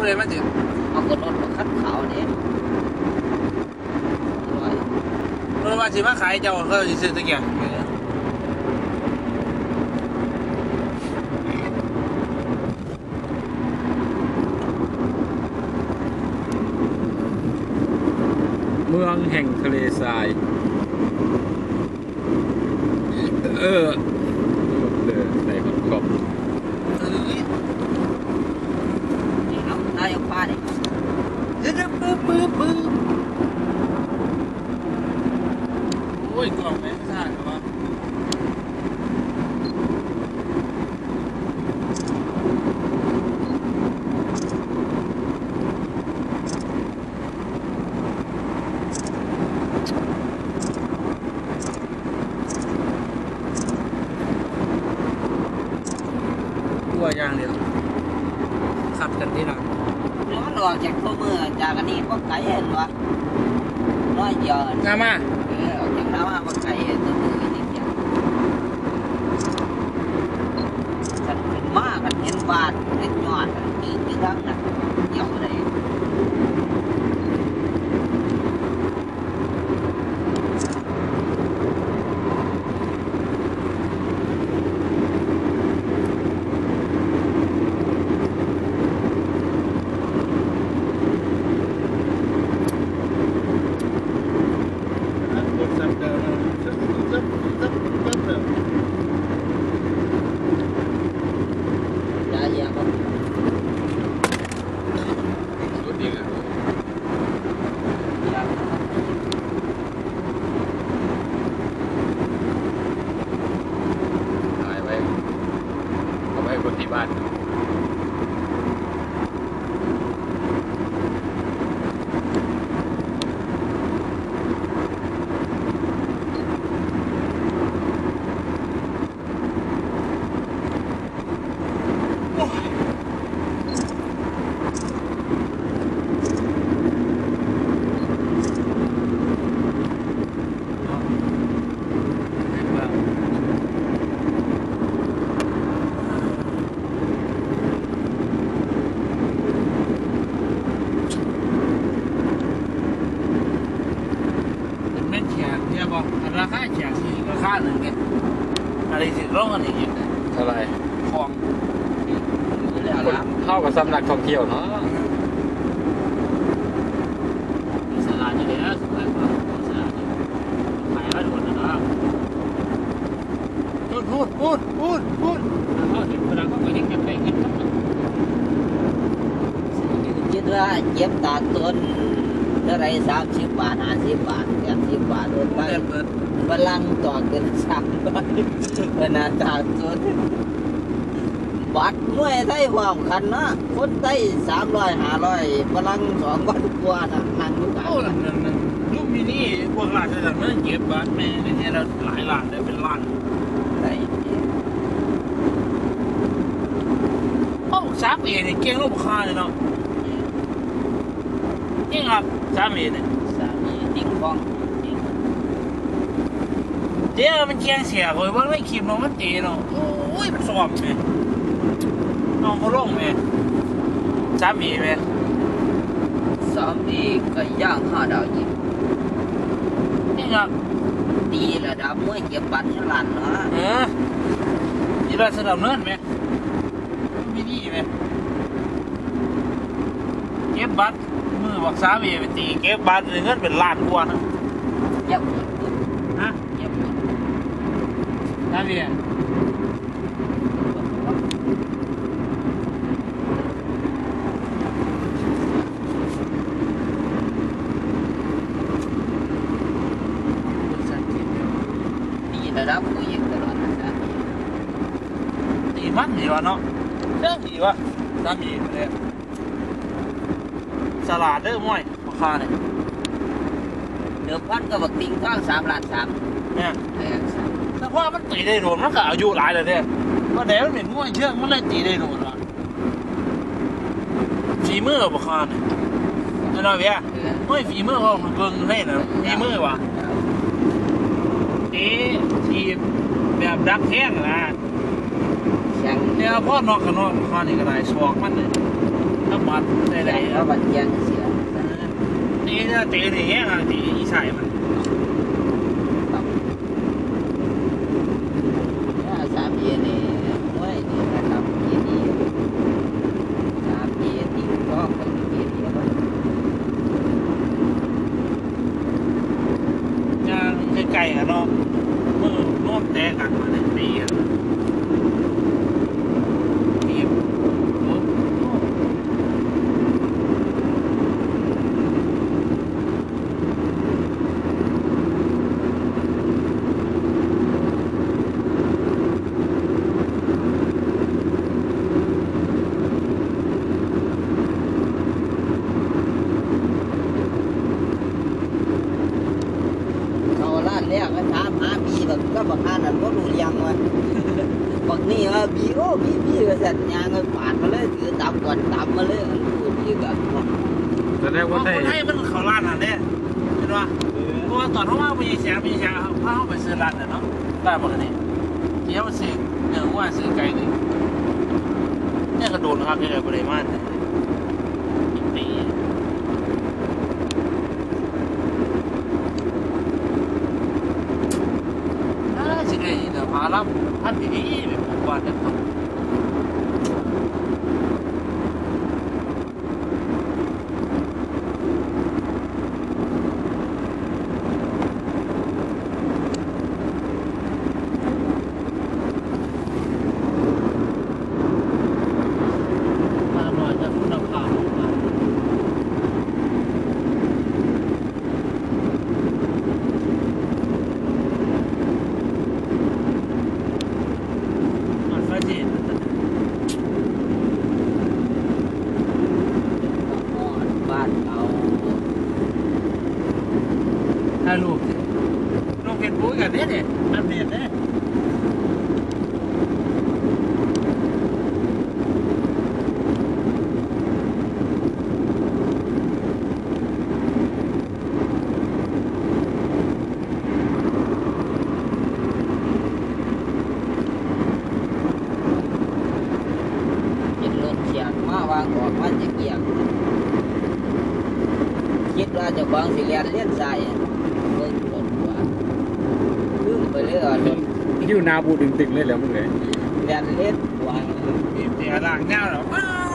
ผู้ใดมาติดเอาก็รถมาคัดขาวนี่ร้อยรถว่าสิมาขายเจ้าเขาสิซื้อตะเกียงเมืองแห่งทะเลทราย เออเดินใส่ขอบขอบ เออ นี่เอานายกป้านี่ เดี๋ยวๆปึ๊บปึ๊บปึ๊บโอ้ยกล่องแม่งซ่าครับว่า ตัวอย่างเดียว ขับกันที่หลังเดี๋ยวมันออกจากตัวเมืองจากอันนี้ก็ไกลเห็นวะน้อยเดียวงามาเออออกจากน้ำมาก็ไกลเห็นตัวเมืองนี่เดียวกันขึ้นมากันเห็นบาดเห็นยอดกันยืนที่ทั้งนั้นเดี่ยวเลย ยาเยี่ยม รถดีเลย ยา ถ่ายไว้เอาไว้ คนที่บ้านเป็นแม่นแขกเนี่ยบอกราคาแขกที่ราคาหนึ่งเนี่ยอะไรสิร้องกันอีก เท่าไหร ของ อยู่แล้วนะ เท่ากับสำนักท่องเที่ยวเนาะสลาดอยู่แล้วสมัยก่อนสลาดอยู่ขายแล้วโดนนะพูดพูดพูดพูดพูดเขาเห็นเวลาเขาไปเห็นกันไปเห็นกันคิดว่าเจ็บตาต้นเท่าไรสามสิบบาทห้าสิบบาทแปดสิบบาทโดนไปเปิดฝรั่งต่อเกินสามร้อยขนาดตาต้น บัตรมวยไทยความคันนะคนไทยสามร้อยห้าร้อยฝรั่งสองพันกว่านะนั่งอยู่กันโอ้หนึ่งหนึ่งลูกมินิพวกร้านจะมันเก็บบาทแม่เนี่ยเราหลายล้านได้เป็นล้านได้โอ้สามเอเนี่ยเก่งลูกค้าเลยเนาะเก่งครับสามเอเนี่ยสามีติ้งฟองติ้งเดี๋ยวมันเก่งเสียเลยว่าไม่คลิปน้องมันตีเนาะโอ้ยมันสอบไหม น้องเขาลงไหมสามเอไหมสามีก็ย่างห้าดาวยิงเก่งครับดีระดับมวยเก็บบัตรยังลันนะเออยี่ราสนับเนินไหมมินิไหมเก็บบัตรมือบอกสามเอไปตีเก็บบัตรเงินเป็นล้านกว่านะเย็บหมดฮะเย็บหมดสามเอ ดีระดับผู้หญิงตลอดนะสามี ตี มันดีวะเนาะเรื่องดีวะสามีเนี่ยสลัดเด้อม้อยราคาเนี่ยเดือพันก็บักติงข้างสามล้านสามเนี่ยแต่ว่ามันตีได้โดนมันก็อายุหลายเลยเนี่ยก็เดี๋ยวมันเป็นม้วยเชือกมันเลยตีได้โดนว่ะฝีมือราคาเนี่ยนั่นเอาเบี้ยม้วยฝีมือเขาเบิ่งให้นะฝีมือว่ะตีทีแบบดักแข้งนะ เนี่ยพ่อนอกกันนอกราคานี่ก็ได้สอกมันเลยเถ้ามัดได้แดได้งก็บัดเจียงเสียตีเนี่ยตีนี่แห้งอะตีอีสายมันครับเนี่ยสามเยียนี่ห้วยนี่นะครับเยียนี่สามเยียนี่ก็เป็นเยียนี่ครับย่างไกลๆกันเนาะมือน่วมแตกกันมาเนี่ยตีอะตีโอ้โห เขาล้านแรกก็ถาม หาบีแบบก็บักอ่านนั่นก็รู้เยังวะบักนี่ว่าบีโอ้บีบีก็เสร็จยางก็ปาดมาเลยถือตามก่อนตามมาเลยอันรู้ที่แบบว่าแสดงเพว่าราะได้คนไทยมันเขาล้านอะเนี่ยเห็นปะเพราะว่าตอนเขาว่ามีแสงมีแสงพาเขาไปซื้อร้านน่ะเนาะได้ปะเนี่ยเที่ยวมาซื้อเนี่ยว่าซื้อไก่นี่เนี่ยกระโดดนะครับเนี่ยบริมาณเนี่ยปี น่าสิได้ เดี๋ยวพาลับท่านดีๆแบบผมว่าจะต้องมาหน่อยจะคุณภาพของมันมันฟ้าเจน บ้านเขา ถ่ายรูปสิลง เฟซบุ๊กกันเนี่ยเนี่ยอัปเดตเนี่ยเห็นรถเฉียงมาวางออกมาจะเกี่ยคิดว่าจะวางสิเรียนเลี้ยนสายเบิ่งรถว่าลืมไปเลยว่ารถ อยู่นาบูดึงตึงเลยแล้วมึงเลยเรียนเลี้ยนวางมีเสียหลังเงาเหรอว้าว